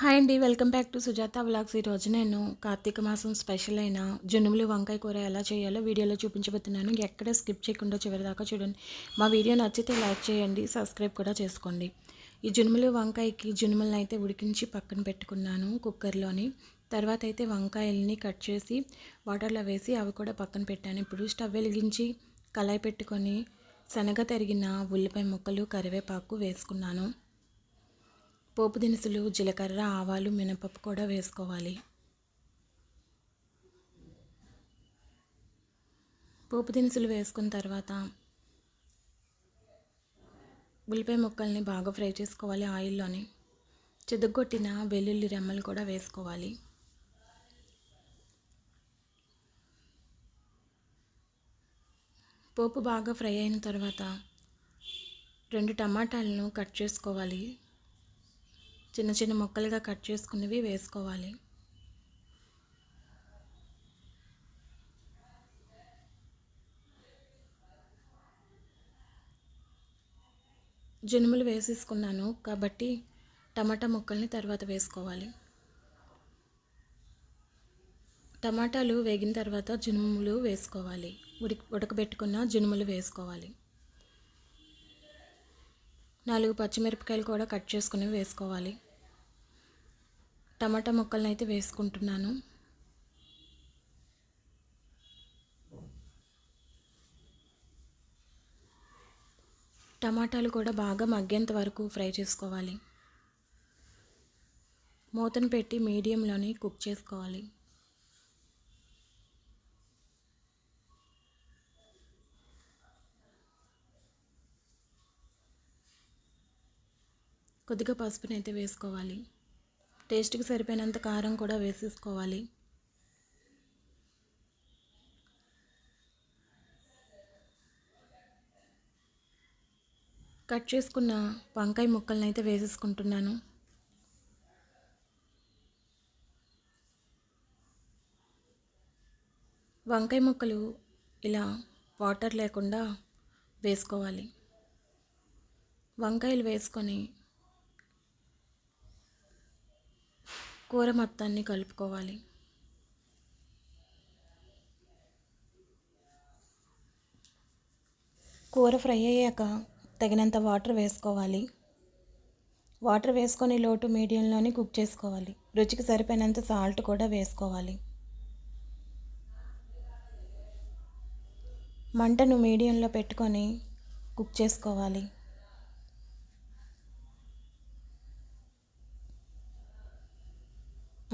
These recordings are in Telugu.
హాయ్ అండి welcome back to Sujatha vlogs. ఈరోజు నేను కార్తీక మాసం స్పెషల్ అయిన జునుములు వంకాయ కూర ఎలా చేయాలో వీడియోలో చూపించబోతున్నాను. ఎక్కడ స్కిప్ చేయకుండా చివరి దాకా చూడండి. మా వీడియో నచ్చితే లైక్ చేయండి సబ్స్క్రైబ్ కూడా చేసుకోండి. ఈ జునుములు వంకాయకి జునుములను అయితే ఉడికించి పక్కన పెట్టుకున్నాను కుక్కర్లోని. తర్వాత అయితే వంకాయల్ని కట్ చేసి వాటర్లో వేసి అవి కూడా పక్కన పెట్టాను. ఇప్పుడు స్టవ్ వెలిగించి కళాయి పెట్టుకొని శనగ తరిగిన ఉల్లిపాయ ముక్కలు కరివేపాకు వేసుకున్నాను. పోపు దినుసులు జీలకర్ర ఆవాలు మినపప్పు కూడా వేసుకోవాలి. పోపు దినుసులు వేసుకున్న తర్వాత ఉల్లిపాయ ముక్కల్ని బాగా ఫ్రై చేసుకోవాలి ఆయిల్లోని. చెదుగొట్టిన వెల్లుల్లి రెమ్మలు కూడా వేసుకోవాలి. పోపు బాగా ఫ్రై అయిన తర్వాత రెండు టమాటాలను కట్ చేసుకోవాలి. చిన్న చిన్న ముక్కలుగా కట్ చేసుకున్నవి వేసుకోవాలి. జనుములు వేసేసుకున్నాను కాబట్టి టమాటా ముక్కల్ని తర్వాత వేసుకోవాలి. టమాటాలు వేగిన తర్వాత జనుములు వేసుకోవాలి. ఉడికి ఉడకబెట్టుకున్న జనుములు వేసుకోవాలి. నాలుగు పచ్చిమిరపకాయలు కూడా కట్ చేసుకుని వేసుకోవాలి. టమాటా ముక్కలను అయితే వేసుకుంటున్నాను. టమాటాలు కూడా బాగా మగ్గేంత వరకు ఫ్రై చేసుకోవాలి. మూతను పెట్టి మీడియంలోనే కుక్ చేసుకోవాలి. కొద్దిగా పసుపుని అయితే వేసుకోవాలి. టేస్ట్కి సరిపోయినంత కారం కూడా వేసేసుకోవాలి. కట్ చేసుకున్న వంకాయ ముక్కలను అయితే వేసేసుకుంటున్నాను. వంకాయ ముక్కలు ఇలా వాటర్ లేకుండా వేసుకోవాలి. వంకాయలు వేసుకొని కూర మొత్తాన్ని కలుపుకోవాలి. కూర ఫ్రై అయ్యాక తగినంత వాటర్ వేసుకోవాలి. వాటర్ వేసుకొని లోటు మీడియంలోనే కుక్ చేసుకోవాలి. రుచికి సరిపోయినంత సాల్ట్ కూడా వేసుకోవాలి. మంటను మీడియంలో పెట్టుకొని కుక్ చేసుకోవాలి.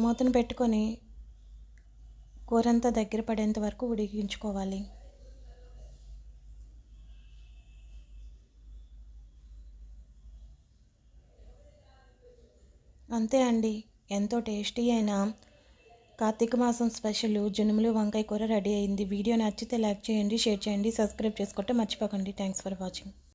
మూతను పెట్టుకొని కూరంతా దగ్గర పడేంత వరకు ఉడికించుకోవాలి. అంతే అండి. ఎంతో టేస్టీ అయిన కార్తీక మాసం స్పెషల్ జునుములు వంకాయ కూర రెడీ అయింది. వీడియో నచ్చితే లైక్ చేయండి షేర్ చేయండి సబ్స్క్రైబ్ చేసుకుంటే మర్చిపోకండి. Thanks for watching.